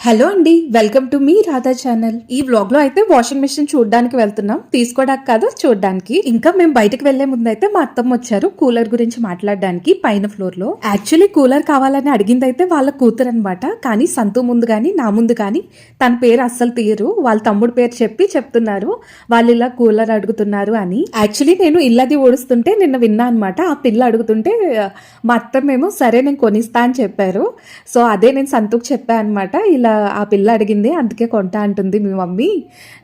Hello అండి welcome to మీ Radha channel. ఈ బ్లాగ్లో అయితే వాషింగ్ మెషిన్ చూడడానికి వెళ్తున్నాం. తీసుకోవడానికి కాదు చూడడానికి. ఇంకా మేము బయటకు వెళ్ళే ముందు అయితే మా అత్తమ్మ వచ్చారు కూలర్ గురించి మాట్లాడడానికి పైన ఫ్లోర్లో యాక్చువల్లీ కూలర్ కావాలని అడిగింది అయితే వాళ్ళ కూతురు అనమాట కానీ సంతు ముందు కానీ నా ముందు కానీ తన పేరు అస్సలు తీయరు. వాళ్ళ తమ్ముడు పేరు చెప్పి చెప్తున్నారు. వాళ్ళు ఇలా కూలర్ అడుగుతున్నారు అని. యాక్చువల్లీ నేను ఇల్లది ఓడుస్తుంటే నిన్న విన్నా అనమాట ఆ పిల్ల అడుగుతుంటే మా అత్తమ్మేమో సరే నేను కొనిస్తా అని చెప్పారు. సో అదే నేను సంతుకు చెప్పాను అనమాట ఇలా ఆ పిల్ల అడిగింది అందుకే కొంటా అంటుంది మీ మమ్మీ.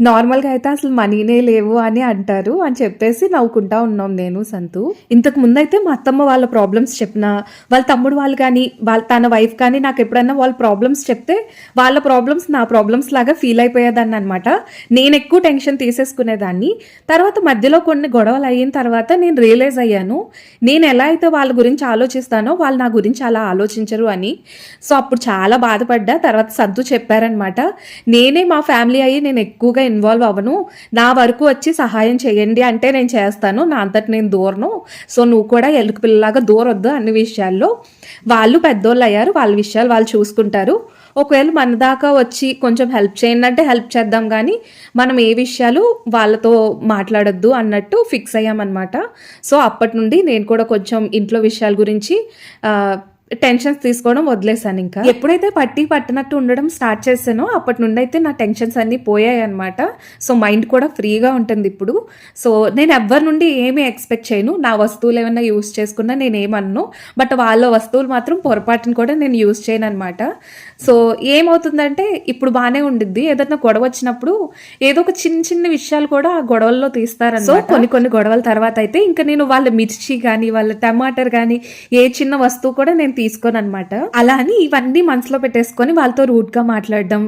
నార్మల్గా అయితే అసలు మనీనే లేవు అని అంటారు అని చెప్పేసి నవ్వుకుంటా ఉన్నాం నేను సంతు. ఇంతకు ముందు అయితే మా అత్తమ్మ వాళ్ళ ప్రాబ్లమ్స్ చెప్పిన వాళ్ళ తమ్ముడు వాళ్ళు కానీ వాళ్ళ తన వైఫ్ కానీ నాకు ఎప్పుడన్నా వాళ్ళ ప్రాబ్లమ్స్ చెప్తే వాళ్ళ ప్రాబ్లమ్స్ నా ప్రాబ్లమ్స్ లాగా ఫీల్ అయిపోయేదాన్ని అనమాట నేను ఎక్కువ టెన్షన్ తీసేసుకునేదాన్ని. తర్వాత మధ్యలో కొన్ని గొడవలు అయిన తర్వాత నేను రియలైజ్ అయ్యాను నేను ఎలా అయితే వాళ్ళ గురించి ఆలోచిస్తానో వాళ్ళు నా గురించి అలా ఆలోచించరు అని. సో అప్పుడు చాలా బాధపడ్డా. తర్వాత సద్దు చెప్పారనమాట నేనే మా ఫ్యామిలీ అయ్యి నేను ఎక్కువగా ఇన్వాల్వ్ అవ్వను. నా వరకు వచ్చి సహాయం చేయండి అంటే నేను చేస్తాను. నా అంతటి నేను దూరను. సో నువ్వు కూడా ఎలుక పిల్లలాగా దూరొద్దు అన్ని విషయాల్లో. వాళ్ళు పెద్దోళ్ళు అయ్యారు. వాళ్ళ విషయాలు వాళ్ళు చూసుకుంటారు. ఒకవేళ మన దాకా వచ్చి కొంచెం హెల్ప్ చేయండి అంటే హెల్ప్ చేద్దాం కానీ మనం ఏ విషయాలు వాళ్ళతో మాట్లాడొద్దు అన్నట్టు ఫిక్స్ అయ్యామన్నమాట. సో అప్పటి నుండి నేను కూడా కొంచెం ఇంట్లో విషయాల గురించి టెన్షన్స్ తీసుకోవడం వదిలేసాను ఇంకా. ఎప్పుడైతే పట్టి పట్టినట్టు ఉండడం స్టార్ట్ చేశానో అప్పటి నుండి అయితే నా టెన్షన్స్ అన్నీ పోయాయి అనమాట సో మైండ్ కూడా ఫ్రీగా ఉంటుంది ఇప్పుడు. సో నేను ఎవ్వరి నుండి ఏమీ ఎక్స్పెక్ట్ చేయను. నా వస్తువులు ఏమైనా యూస్ చేసుకున్నా నేను ఏమన్ను. బట్ వాళ్ళ వస్తువులు మాత్రం పొరపాటును కూడా నేను యూస్ చేయను అనమాట సో ఏమవుతుందంటే ఇప్పుడు బాగానే ఉండిద్ది. ఏదైనా గొడవ వచ్చినప్పుడు ఏదో ఒక చిన్న చిన్న విషయాలు కూడా ఆ గొడవల్లో తీస్తారని సో కొన్ని కొన్ని గొడవల తర్వాత అయితే ఇంకా నేను వాళ్ళ మిర్చి కానీ వాళ్ళ టమాటర్ కానీ ఏ చిన్న వస్తువు కూడా నేను తీసుకోను అనమాట అలా అని ఇవన్నీ మనసులో పెట్టేసుకొని వాళ్ళతో రూట్గా మాట్లాడడం.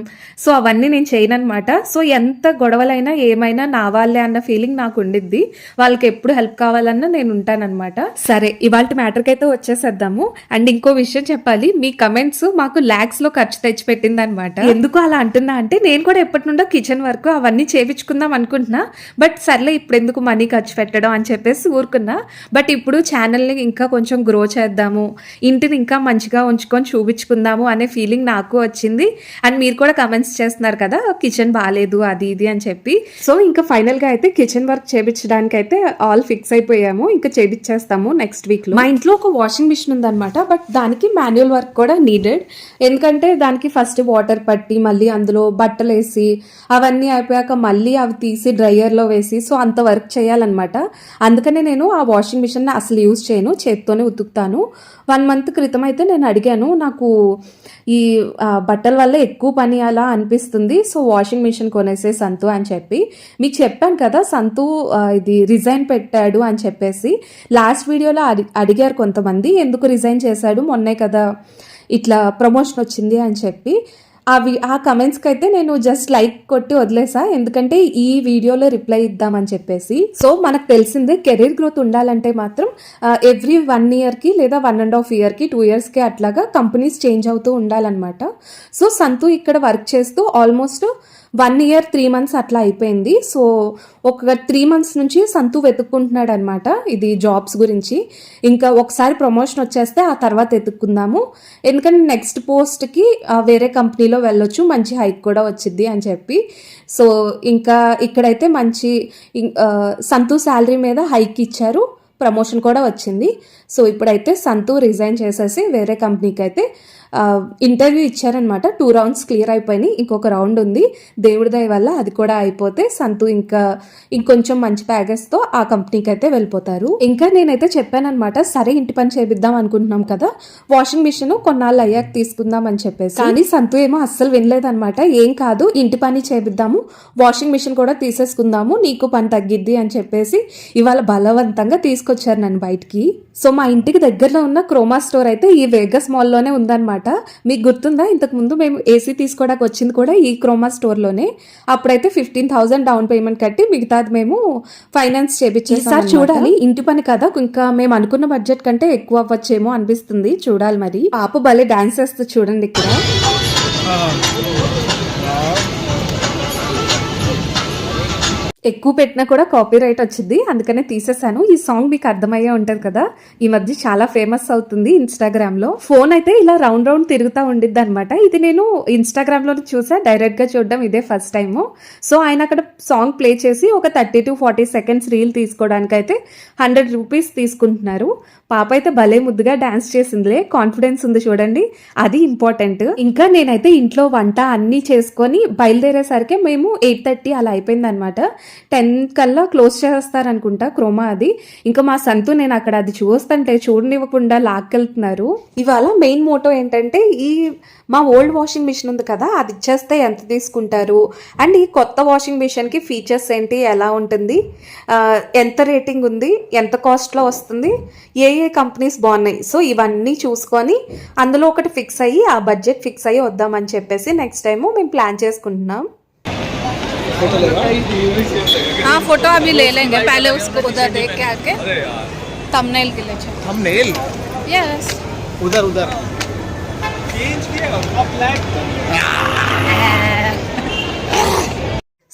సో అవన్నీ నేను చేయను అనమాట సో ఎంత గొడవలైనా ఏమైనా నా వాళ్ళే అన్న ఫీలింగ్ నాకు ఉండిద్ది. వాళ్ళకి ఎప్పుడు హెల్ప్ కావాలన్నా నేను ఉంటానన్నమాట. సరే ఇవాళ మ్యాటర్కి అయితే వచ్చేసేద్దాము. అండ్ ఇంకో విషయం చెప్పాలి. మీ కమెంట్స్ మాకు లాక్స్లో ఖర్చు తెచ్చిపెట్టింది అనమాట ఎందుకు అలా అంటున్నా అంటే నేను కూడా ఎప్పటి నుండో కిచెన్ వరకు అవన్నీ చేపించుకుందాం అనుకుంటున్నా. బట్ సర్లే ఇప్పుడు ఎందుకు మనీ ఖర్చు పెట్టడం అని చెప్పేసి ఊరుకున్నా. బట్ ఇప్పుడు ఛానల్ని ఇంకా కొంచెం గ్రో చేద్దాము. ఇంటిని ఇంకా మంచిగా ఉంచుకొని చూపించుకుందాము అనే ఫీలింగ్ నాకు వచ్చింది. అండ్ మీరు కూడా కమెంట్స్ చేస్తున్నారు కదా కిచెన్ బాగాలేదు అది ఇది అని చెప్పి. సో ఇంకా ఫైనల్గా అయితే కిచెన్ వర్క్ చేపించడానికి అయితే ఆల్ ఫిక్స్ అయిపోయాము. ఇంకా చేపించేస్తాము నెక్స్ట్ వీక్లో మా ఇంట్లో ఒక వాషింగ్ మిషన్ ఉందన్నమాట బట్ దానికి మాన్యువల్ వర్క్ కూడా నీడెడ్ ఎందుకంటే దానికి ఫస్ట్ వాటర్ పట్టి మళ్ళీ అందులో బట్టలు వేసి అవన్నీ అయిపోయాక మళ్ళీ అవి తీసి డ్రైయర్లో వేసి సో అంత వర్క్ చేయాలన్నమాట. అందుకనే నేను ఆ వాషింగ్ మిషన్ అసలు యూజ్ చేయను చేత్తోనే ఉతుకుతాను. వన్ మంత్ క్రితం అయితే నేను అడిగాను నాకు ఈ బట్టల వల్ల ఎక్కువ పని అలా అనిపిస్తుంది సో వాషింగ్ మిషన్ కొనేసే సంతు అని చెప్పి. మీకు చెప్పాను కదా సంతు ఇది రిజైన్ పెట్టాడు అని చెప్పేసి. లాస్ట్ వీడియోలో అడి అడిగారు కొంతమంది ఎందుకు రిజైన్ చేశాడు మొన్నే కదా ఇట్లా ప్రమోషన్ వచ్చింది అని చెప్పి. అవి ఆ కమెంట్స్కి అయితే నేను జస్ట్ లైక్ కొట్టి వదిలేసా. ఎందుకంటే ఈ వీడియోలో రిప్లై ఇద్దామని చెప్పేసి. సో మనకు తెలిసిందే కెరీర్ గ్రోత్ ఉండాలంటే మాత్రం ఎవ్రీ వన్ ఇయర్కి లేదా వన్ అండ్ హాఫ్ ఇయర్కి టూ ఇయర్స్కి అట్లాగా కంపెనీస్ చేంజ్ అవుతూ ఉండాలన్నమాట. సో సంతు ఇక్కడ వర్క్ చేస్తూ almost one year three months అట్లా అయిపోయింది. సో ఒక త్రీ మంత్స్ నుంచి సంతు వెతుక్కుంటున్నాడు అనమాట ఇది జాబ్స్ గురించి. ఇంకా ఒకసారి ప్రమోషన్ వచ్చేస్తే ఆ తర్వాత వెతుక్కుందాము. ఎందుకంటే నెక్స్ట్ పోస్ట్కి వేరే కంపెనీలో వెళ్ళొచ్చు మంచి హైక్ కూడా వచ్చింది అని చెప్పి. సో ఇంకా ఇక్కడైతే మంచి సంతు శాలరీ మీద హైక్ ఇచ్చారు. ప్రమోషన్ కూడా వచ్చింది. సో ఇప్పుడైతే సంతు రిజైన్ చేసేసి వేరే కంపెనీకి అయితే ఇంటర్వ్యూ ఇచ్చారనమాట టూ రౌండ్స్ క్లియర్ అయిపోయినాయి. ఇంకొక రౌండ్ ఉంది. దేవుడి దయ వల్ల అది కూడా అయిపోతే సంతు ఇంకా ఇంకొంచెం మంచి ప్యాకేజ్తో ఆ కంపెనీకి అయితే వెళ్ళిపోతారు. ఇంకా నేనైతే చెప్పానమాట సరే ఇంటి పని చేపిద్దాం అనుకుంటున్నాం కదా. వాషింగ్ మిషన్ కొన్నాళ్ళు అయ్యాక తీసుకుందాం అని చెప్పేసి. కానీ సంతు ఏమో అస్సలు వినలేదనమాట ఏం కాదు ఇంటి పని చేపిద్దాము వాషింగ్ మిషన్ కూడా తీసేసుకుందాము నీకు పని తగ్గిద్ది అని చెప్పేసి ఇవాళ బలవంతంగా తీసుకొచ్చారు నన్ను బయటికి. సో మా ఇంటికి దగ్గరలో ఉన్న క్రోమా స్టోర్ అయితే ఈ వేగస్ మాల్లోనే ఉందన్నమాట. మీకు గుర్తుందా? ఇంతకు ముందు మేము ఏసీ తీసుకోవడానికి వచ్చింది కూడా ఈ క్రోమా స్టోర్లోనే. అప్పుడైతే ఫిఫ్టీన్ థౌసండ్ డౌన్ పేమెంట్ కట్టి మిగతాది మేము ఫైనాన్స్ చేపించేసారి చూడాలి. ఇంటి పని కదా. ఇంకా మేము అనుకున్న బడ్జెట్ కంటే ఎక్కువ అవ్వచ్చేమో అనిపిస్తుంది. చూడాలి మరి. పాప భలే డాన్స్ వేస్తే చూడండి ఇక్కడ. ఎక్కువ పెట్టినా కూడా కాపీ రైట్ వచ్చింది. అందుకనే తీసేసాను. ఈ సాంగ్ మీకు అర్థమయ్యే ఉంటుంది కదా? ఈ మధ్య చాలా ఫేమస్ అవుతుంది ఇన్స్టాగ్రామ్లో. ఫోన్ అయితే ఇలా రౌండ్ రౌండ్ తిరుగుతూ ఉండిద్ది అనమాట ఇది నేను ఇన్స్టాగ్రామ్లో చూసా. డైరెక్ట్గా చూడడం ఇదే ఫస్ట్ టైము సో ఆయన అక్కడ సాంగ్ ప్లే చేసి ఒక thirty to forty seconds reel తీసుకోవడానికి అయితే హండ్రెడ్ రూపీస్ తీసుకుంటున్నారు. పాప అయితే భలే ముద్దుగా డాన్స్ చేసిందిలే. కాన్ఫిడెన్స్ ఉంది చూడండి. అది ఇంపార్టెంట్ ఇంకా నేనైతే ఇంట్లో వంట అన్నీ చేసుకొని బయలుదేరేసరికి మేము ఎయిట్ థర్టీ అలా అయిపోయింది అనమాట టెన్ కల్లా క్లోజ్ చేస్తారనుకుంటా క్రోమా అది. ఇంకా మా సంతు నేను అక్కడ అది చూస్తుంటే చూడనివ్వకుండా లాక్కెళ్తున్నారు. ఇవాళ మెయిన్ మోటో ఏంటంటే ఈ మా ఓల్డ్ వాషింగ్ మిషన్ ఉంది కదా అది ఇచ్చేస్తే ఎంత తీసుకుంటారు? అండ్ ఈ కొత్త వాషింగ్ మిషన్కి ఫీచర్స్ ఏంటి? ఎలా ఉంటుంది? ఎంత రేటింగ్ ఉంది? ఎంత కాస్ట్లో వస్తుంది? ఏ ఏ కంపెనీస్ బాగున్నాయి? సో ఇవన్నీ చూసుకొని అందులో ఒకటి ఫిక్స్ అయ్యి ఆ బడ్జెట్ ఫిక్స్ అయ్యి వద్దామని చెప్పేసి నెక్స్ట్ టైము మేము ప్లాన్ చేసుకుంటున్నాం. हाँ फ़ोटो अभी ले लेंगे पहले उसको उधर देख के आके। थंबनेल के लिए थंबनेल यस उधर उधर।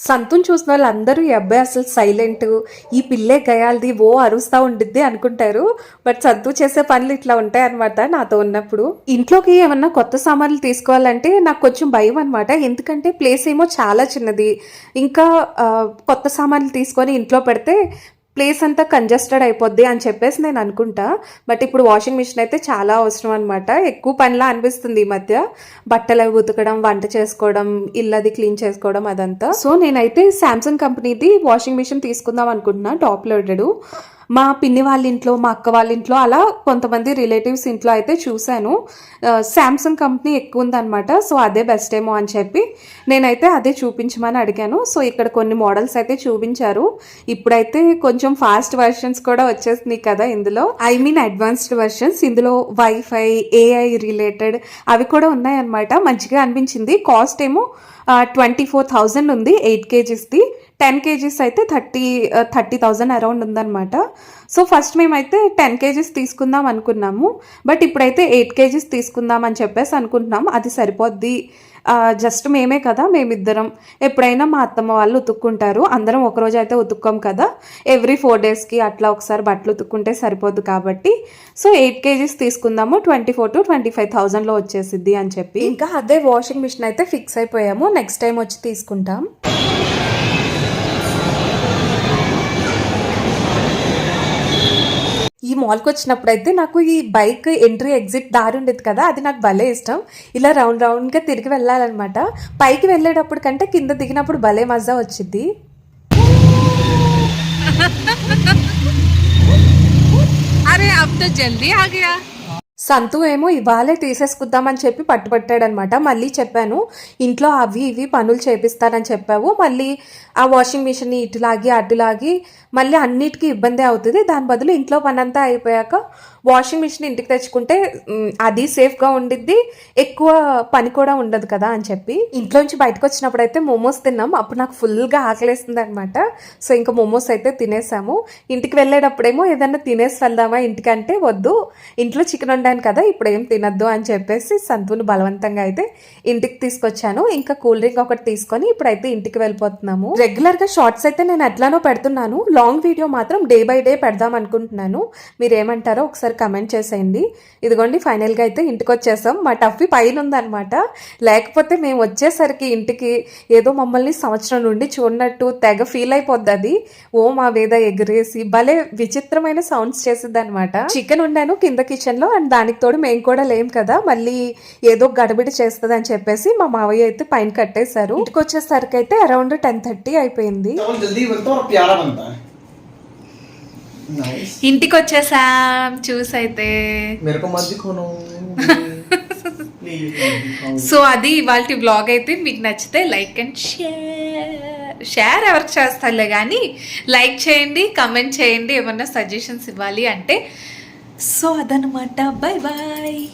సంతుని చూసిన వాళ్ళందరూ ఈ అబ్బాయి అసలు సైలెంట్ ఈ పిల్లే గయాలది ఓ అరుస్తా ఉండిద్ది అనుకుంటారు. బట్ సంతు చేసే పనులు ఇట్లా ఉంటాయి అనమాట నాతో ఉన్నప్పుడు. ఇంట్లోకి ఏమన్నా కొత్త సామాన్లు తీసుకోవాలంటే నాకు కొంచెం భయం అనమాట ఎందుకంటే ప్లేస్ ఏమో చాలా చిన్నది. ఇంకా కొత్త సామాన్లు తీసుకొని ఇంట్లో పెడితే ప్లేస్ అంతా కంజెస్టెడ్ అయిపోద్ది అని చెప్పేసి నేను అనుకుంటా. బట్ ఇప్పుడు వాషింగ్ మిషన్ అయితే చాలా అవసరం అనమాట ఎక్కువ పనిలా అనిపిస్తుంది ఈ మధ్య. బట్టలు అవి ఉతకడం వంట చేసుకోవడం ఇల్లది క్లీన్ చేసుకోవడం అదంతా. సో నేనైతే శాంసంగ్ కంపెనీది వాషింగ్ మిషన్ తీసుకుందాం అనుకుంటున్నా టాప్ లోడెడ్. మా పిన్ని వాళ్ళ ఇంట్లో మా అక్క వాళ్ళ ఇంట్లో అలా కొంతమంది రిలేటివ్స్ ఇంట్లో అయితే చూశాను. శాంసంగ్ కంపెనీ ఎక్కువ ఉందన్నమాట సో అదే బెస్ట్ ఏమో అని చెప్పి నేనైతే అదే చూపించమని అడిగాను. సో ఇక్కడ కొన్ని మోడల్స్ అయితే చూపించారు. ఇప్పుడైతే కొంచెం ఫాస్ట్ వర్షన్స్ కూడా వచ్చేస్తున్నాయి కదా ఇందులో. ఐ మీన్ అడ్వాన్స్డ్ వర్షన్స్ ఇందులో వైఫై ఏఐ రిలేటెడ్ అవి కూడా ఉన్నాయన్నమాట. మంచిగా అనిపించింది. కాస్ట్ ఏమో ట్వంటీ ఫోర్ థౌజండ్ ఉంది ఎయిట్ కేజీస్ది టెన్ కేజీస్ అయితే థర్టీ థర్టీ థౌజండ్ అరౌండ్ ఉందన్నమాట. సో ఫస్ట్ మేమైతే టెన్ కేజీస్ తీసుకుందాం అనుకున్నాము. బట్ ఇప్పుడైతే ఎయిట్ కేజీస్ తీసుకుందాం అని చెప్పేసి అనుకుంటున్నాం అది సరిపోద్ది. జస్ట్ మేమే కదా మేమిద్దరం. ఎప్పుడైనా మా అత్తమ్మ వాళ్ళు ఉతుక్కుంటారు. అందరం ఒకరోజు అయితే ఉతుక్కోం కదా. ఎవ్రీ ఫోర్ డేస్కి అట్లా ఒకసారి బట్టలు ఉతుక్కుంటే సరిపోదు కాబట్టి. సో ఎయిట్ కేజీస్ తీసుకుందాము. Twenty four to twenty five థౌజండ్లో వచ్చేసిద్ది అని చెప్పి. ఇంకా అదే వాషింగ్ మిషన్ అయితే ఫిక్స్ అయిపోయాము. నెక్స్ట్ టైం వచ్చి తీసుకుంటాం. ఈ మాల్కి వచ్చినప్పుడు అయితే నాకు ఈ బైక్ ఎంట్రీ ఎగ్జిట్ దారి ఉండేది కదా అది నాకు భలే ఇష్టం. ఇలా రౌండ్ రౌండ్గా తిరిగి వెళ్ళాలన్నమాట. పైకి వెళ్ళేటప్పుడు కంటే కింద దిగినప్పుడు భలే మజా వచ్చింది అరే అబ్ జల్దీ ఆ గయా సంతు ఏమో ఇవాళే తీసేసుకుందామని చెప్పి పట్టుబట్టాడనమాట. మళ్ళీ చెప్పాను ఇంట్లో అవి ఇవి పనులు చేపిస్తానని చెప్పావు. మళ్ళీ ఆ వాషింగ్ మిషన్ని ఇటులాగి అటులాగి మళ్ళీ అన్నిటికీ ఇబ్బంది అవుతుంది. దాని బదులు ఇంట్లో పని అంతా అయిపోయాక వాషింగ్ మిషన్ ఇంటికి తెచ్చుకుంటే అది సేఫ్గా ఉండిద్ది ఎక్కువ పని కూడా ఉండదు కదా అని చెప్పి. ఇంట్లోంచి బయటకు వచ్చినప్పుడు అయితే మోమోస్ తిన్నాం. అప్పుడు నాకు ఫుల్గా ఆకలేస్తుంది అనమాట సో ఇంకా మోమోస్ అయితే తినేసాము. ఇంటికి వెళ్ళేటప్పుడేమో ఏదన్నా తినేసి వెళ్దామా ఇంటికంటే వద్దు. ఇంట్లో చికెన్ వండాను కదా ఇప్పుడు ఏం తినద్దు అని చెప్పేసి సంతుని బలవంతంగా అయితే ఇంటికి తీసుకొచ్చాను. ఇంకా కూల్ డ్రింక్ ఒకటి తీసుకొని ఇప్పుడైతే ఇంటికి వెళ్ళిపోతున్నాము. రెగ్యులర్గా షార్ట్స్ అయితే నేను ఎట్లానో పెడుతున్నాను. లాంగ్ వీడియో మాత్రం డే బై డే పెడదాం అనుకుంటున్నాను. మీరు ఏమంటారో ఒకసారి కమెంట్ చేసేయండి. ఇదిగోండి ఫైనల్గా అయితే ఇంటికి వచ్చేసాం మా టఫీ పైన ఉందన్నమాట లేకపోతే మేము వచ్చేసరికి ఇంటికి ఏదో మమ్మల్ని సంవత్సరం నుండి చూడనట్టు తెగ ఫీల్ అయిపోద్ది అది. ఓ మా వేద ఎగిరేసి భలే విచిత్రమైన సౌండ్స్ చేసిద్ది అనమాట చికెన్ ఉండాను కింద కిచెన్లో అండ్ దానికి తోడు మేము కూడా లేం కదా. మళ్ళీ ఏదో గడబిడి చేస్తుంది అని చెప్పేసి మా మావయ్య అయితే పైన కట్టేశారు. ఇంటికి వచ్చేసరికి అయితే అరౌండ్ టెన్ థర్టీ అయిపోయింది ఇంటికి చూసి అయితే సో అది ఇవాళ బ్లాగ్ అయితే మీకు నచ్చితే లైక్ అండ్ షేర్. షేర్ ఎవరికి చేస్తారులే కానీ లైక్ చేయండి కమెంట్ చేయండి ఏమన్నా సజెషన్స్ ఇవ్వాలి అంటే సో అదనమాట. Bye bye.